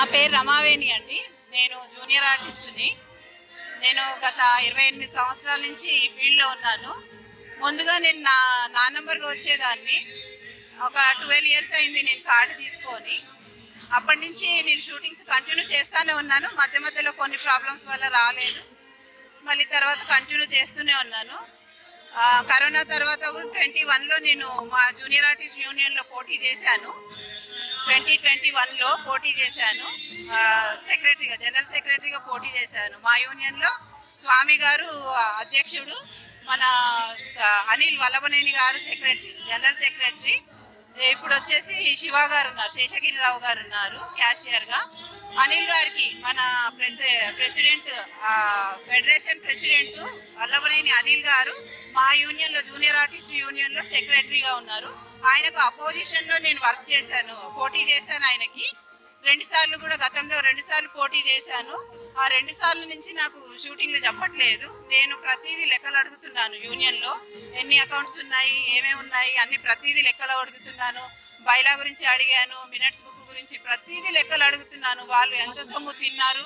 నా పేరు రమావేణి అండి. నేను జూనియర్ ఆర్టిస్ట్ని. నేను గత ఇరవై ఎనిమిది సంవత్సరాల నుంచి ఈ ఫీల్డ్లో ఉన్నాను. ముందుగా నేను నా నా నెంబర్గా వచ్చేదాన్ని. ఒక ట్వెల్వ్ ఇయర్స్ అయింది నేను కార్డు తీసుకొని. అప్పటి నుంచి నేను షూటింగ్స్ కంటిన్యూ చేస్తూనే ఉన్నాను. మధ్య మధ్యలో కొన్ని ప్రాబ్లమ్స్ వల్ల రాలేదు. మళ్ళీ తర్వాత కంటిన్యూ చేస్తూనే ఉన్నాను. కరోనా తర్వాత ట్వంటీ వన్లో నేను మా జూనియర్ ఆర్టిస్ట్ యూనియన్లో పోటీ చేశాను. ట్వంటీ ట్వంటీ వన్లో పోటీ చేశాను. సెక్రటరీగా జనరల్ సెక్రటరీగా పోటీ చేశాను. మా యూనియన్లో స్వామి గారు అధ్యక్షుడు మన అనిల్ వల్లభనేని గారు సెక్రటరీ జనరల్ సెక్రటరీ. ఇప్పుడు వచ్చేసి శివ గారు ఉన్నారు శేషగిరిరావు గారు ఉన్నారు క్యాషియర్గా. అనిల్ గారికి మన president president federation president Vallabhaneni Anil గారు మా యూనియన్లో జూనియర్ ఆర్టిస్ట్ యూనియన్లో సెక్రటరీగా ఉన్నారు. ఆయనకు అపోజిషన్లో నేను వర్క్ చేశాను పోటీ చేశాను ఆయనకి. రెండు సార్లు కూడా గతంలో రెండు సార్లు పోటీ చేశాను. ఆ రెండు సార్లు నుంచి నాకు షూటింగ్లు చెప్పట్లేదు. నేను ప్రతిదీ లెక్కలు అడుగుతున్నాను యూనియన్లో ఎన్ని అకౌంట్స్ ఉన్నాయి ఏమేమి ఉన్నాయి అన్ని ప్రతిదీ లెక్కలు అడుగుతున్నాను. బైలా గురించి అడిగాను మినట్స్ బుక్ గురించి ప్రతిదీ లెక్కలు అడుగుతున్నాను. వాళ్ళు ఎంత సొమ్ము తిన్నారు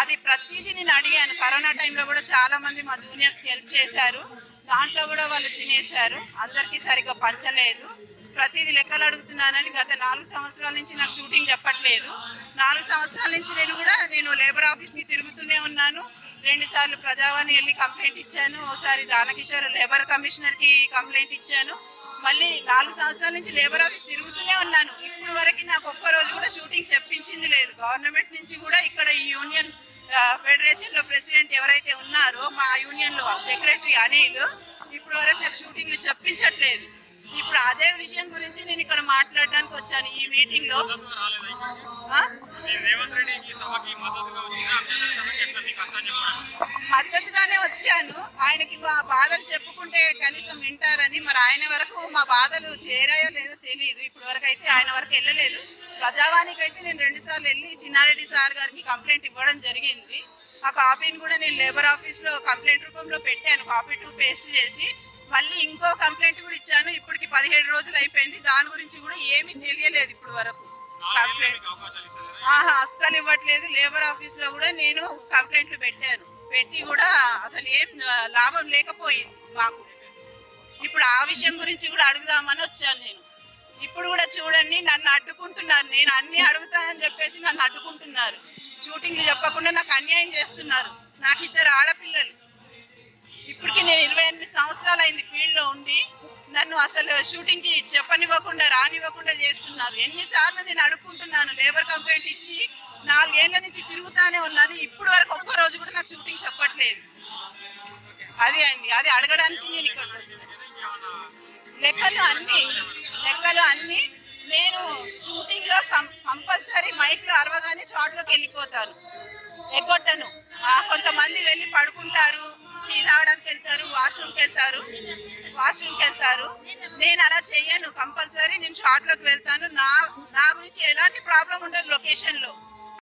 అది ప్రతిదీ నేను అడిగాను. కరోనా టైంలో కూడా చాలా మంది మా జూనియర్స్కి హెల్ప్ చేశారు. దాంట్లో కూడా వాళ్ళు తినేశారు. అందరికీ సరిగ్గా పంచలేదు. ప్రతిదీ లెక్కలు అడుగుతున్నానని గత నాలుగు సంవత్సరాల నుంచి నాకు షూటింగ్ చెప్పట్లేదు. నాలుగు సంవత్సరాల నుంచి నేను కూడా నేను లేబర్ ఆఫీస్కి తిరుగుతూనే ఉన్నాను. రెండు సార్లు ప్రజావాణి వెళ్ళి కంప్లైంట్ ఇచ్చాను. ఒకసారి దానకిషోర్ లేబర్ కమిషనర్కి కంప్లైంట్ ఇచ్చాను. మళ్ళీ నాలుగు సంవత్సరాల నుంచి లేబర్ ఆఫీస్ తిరుగుతూనే ఉన్నాను. ఇప్పుడు వరకు నాకు ఒక్క రోజు కూడా షూటింగ్ చెప్పించింది లేదు. గవర్నమెంట్ నుంచి కూడా ఇక్కడ ఈ యూనియన్ ఫెడరేషన్లో ప్రెసిడెంట్ ఎవరైతే ఉన్నారో మా యూనియన్లో సెక్రటరీ అనిల్ ఇప్పుడు వరకు నాకు షూటింగ్లు చెప్పించట్లేదు. ఇప్పుడు అదే విషయం గురించి నేను ఇక్కడ మాట్లాడడానికి వచ్చాను ఈ మీటింగ్లో. మద్దతుగానే వచ్చాను. ఆయనకి మా బాధలు చెప్పుకుంటే కనీసం వింటారని మరి ఆయన వరకు మా బాధలు చేరాయో లేదో తెలియదు ఇప్పుడు వరకు అయితే ఆయన వరకు వెళ్ళలేదు. ప్రజావానికి అయితే నేను రెండు సార్లు వెళ్ళి చిన్నారెడ్డి సార్ గారికి కంప్లైంట్ ఇవ్వడం జరిగింది. ఆ కాపీని కూడా నేను లేబర్ ఆఫీస్లో కంప్లైంట్ రూపంలో పెట్టాను. కాపీ టూ పేస్ట్ చేసి మళ్ళీ ఇంకో కంప్లైంట్ కూడా ఇచ్చాను. ఇప్పటికి పదిహేడు రోజులు అయిపోయింది. దాని గురించి కూడా ఏమీ తెలియలేదు ఇప్పుడు వరకు. కంప్లైంట్. ఆహా అస్సలు ఇవ్వట్లేదు. లేబర్ ఆఫీస్లో కూడా నేను కంప్లైంట్లు పెట్టాను. పెట్టి కూడా అసలు ఏం లాభం లేకపోయింది మాకు. ఇప్పుడు ఆ విషయం గురించి కూడా అడుగుదామని వచ్చాను నేను. ఇప్పుడు కూడా చూడండి నన్ను అడ్డుకుంటున్నారు. నేను అన్ని అడుగుతానని చెప్పేసి నన్ను అడ్డుకుంటున్నారు. షూటింగ్లు చెప్పకుండా నాకు అన్యాయం చేస్తున్నారు. నాకు ఇద్దరు ఆడపిల్లలు. ఇప్పటికి నేను ఇరవై ఎనిమిది సంవత్సరాలు అయింది ఫీల్డ్లో ఉండి నన్ను అసలు షూటింగ్కి చెప్పనివ్వకుండా రానివ్వకుండా చేస్తున్నారు. ఎన్నిసార్లు నేను అడుక్కుంటున్నాను లేబర్ కంప్లైంట్ ఇచ్చి నాలుగేళ్ళ నుంచి తిరుగుతానే ఉన్నాను. ఇప్పుడు వరకు ఒక్క రోజు కూడా నాకు షూటింగ్ చెప్పట్లేదు. అది అండి. అది అడగడానికి నేను ఇక్కడికి వచ్చాను. లెక్కలు అన్ని లెక్కలు అన్ని నేను షూటింగ్లో కంపల్సరీ మైక్లో అరవగానే షార్ట్లోకి వెళ్ళిపోతాను ఎగ్గొట్టను కొంతమంది వెళ్ళి పడుకుంటారు టీ తాగడానికి వెళ్తారు వాష్రూమ్కి వెళ్తారు వాష్రూమ్కి వెళ్తారు. నేను అలా చెయ్యను కంపల్సరీ నేను షార్ట్లోకి వెళ్తాను. నా నా గురించి ఎలాంటి ప్రాబ్లం ఉండదు లొకేషన్లో.